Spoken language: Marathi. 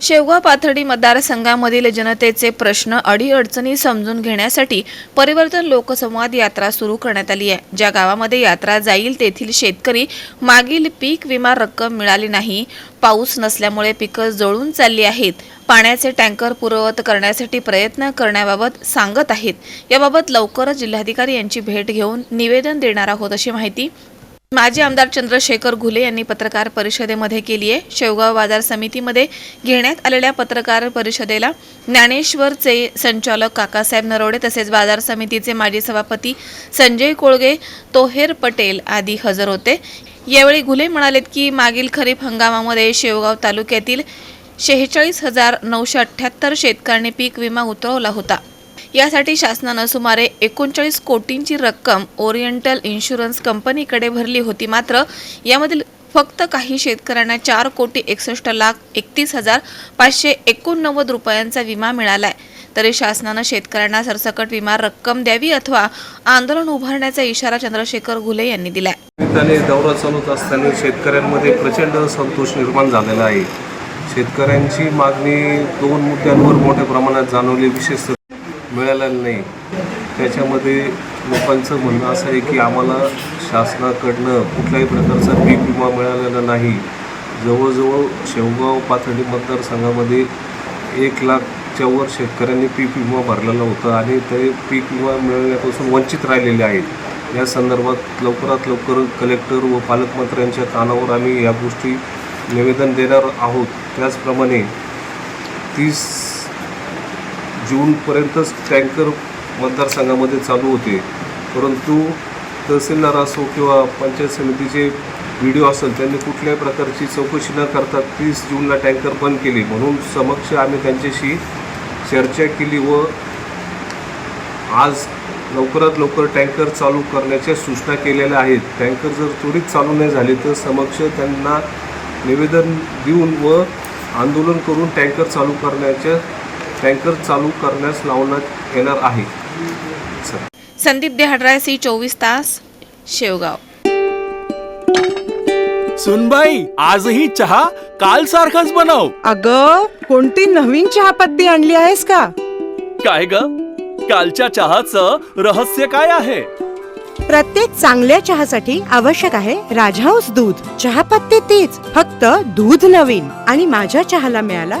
शेवगाव पाथर्डी मतदारसंघामधील जनतेचे प्रश्न अडीअडचणी समजून घेण्यासाठी परिवर्तन लोकसंवाद यात्रा सुरू करण्यात आली आहे. ज्या गावामध्ये यात्रा जाईल तेथील शेतकरी मागील पीक विमा रक्कम मिळाली नाही. पाऊस नसल्यामुळे पिकं जळून चालली आहेत. पाण्याचे टँकर पुरवत करण्यासाठी प्रयत्न करण्याबाबत सांगत आहेत. याबाबत लवकरच जिल्हाधिकारी यांची भेट घेऊन निवेदन देणार आहोत अशी माहिती माजी आमदार चंद्रशेखर घुले यांनी पत्रकार परिषदेमध्ये केली आहे. शेवगाव बाजार समितीमध्ये घेण्यात आलेल्या पत्रकार परिषदेला ज्ञानेश्वरचे संचालक काकासाहेब नरोडे तसेच बाजार समितीचे माजी सभापती संजय कोळगे तोहेर पटेल आदी हजर होते. यावेळी घुले म्हणालेत की मागील खरीप हंगामामध्ये शेवगाव तालुक्यातील शेहेचाळीस हजार नऊशे अठ्ठ्याहत्तर शेतकऱ्यांनी पीक विमा उतरवला होता. यासाठी शासनानं सुमारे एकोणचाळीस कोटींची रक्कम ओरिएंटल इन्शुरन्स कंपनीकडे भरली होती मात्र यामधील फक्त काही शेतकऱ्यांना चार कोटी एकसष्ट लाख एकतीस हजार पाचशे एकोणनव्वद रुपयांचा विमा मिळालाय. तरी शासनानं शेतकऱ्यांना सरसकट विमा रक्कम द्यावी अथवा आंदोलन उभारण्याचा इशारा चंद्रशेखर घुले यांनी दिलाय. निमित्ताने दौरा चालवत असताना शेतकऱ्यांमध्ये प्रचंड संतोष निर्माण झालेला आहे. शेतकऱ्यांची मागणी दोन मुद्द्यांवर मोठ्या प्रमाणात जाणवली. विशेष मिळालेलं नाही. त्याच्यामध्ये लोकांचं म्हणणं असं आहे की आम्हाला शासनाकडनं कुठल्याही प्रकारचा पीक विमा मिळालेला नाही. जवळजवळ शेवगाव पाथर्डी मतदारसंघामध्ये एक लाखच्या वर शेतकऱ्यांनी पीक विमा भरलेला होता आणि ते पीक विमा मिळण्यापासून वंचित राहिलेले आहेत. या संदर्भात लवकरात लवकर कलेक्टर व पालकमंत्र्यांच्या कानावर आम्ही या गोष्टी निवेदन देणार आहोत. त्याचप्रमाणे तीस जूनपर्यंतच टँकर मतदारसंघामध्ये चालू होते. परंतु तहसीलदार असो किंवा पंचायत समितीचे व्हिडिओ असेल त्यांनी कुठल्याही प्रकारची चौकशी न करता तीस जूनला टँकर बंद केली. म्हणून समक्ष आम्ही त्यांच्याशी चर्चा केली व आज लवकरात लवकर टँकर चालू करण्याच्या सूचना केलेल्या आहेत. टँकर जर त्वरित चालू नाही झाले तर समक्ष त्यांना निवेदन देऊन व आंदोलन करून टँकर चालू करण्याच्या टँकर चालू करण्यास लावण्यात येणार आहे. सर संदीप देहाडराय सी चोवीस तास शेवगाव. सुनबाई आजही चहा काल सारखाच बनव. अग कोणती नवीन चहापत्ती आणली आहेस का? काय ग? कालच्या चहाचं रहस्य काय आहे? प्रत्येक चांगल्या चहासाठी आवश्यक आहे राजहंस दूध. चहापत्ती तीच फक्त दूध नवीन. आणि माझ्या चहाला मिळाला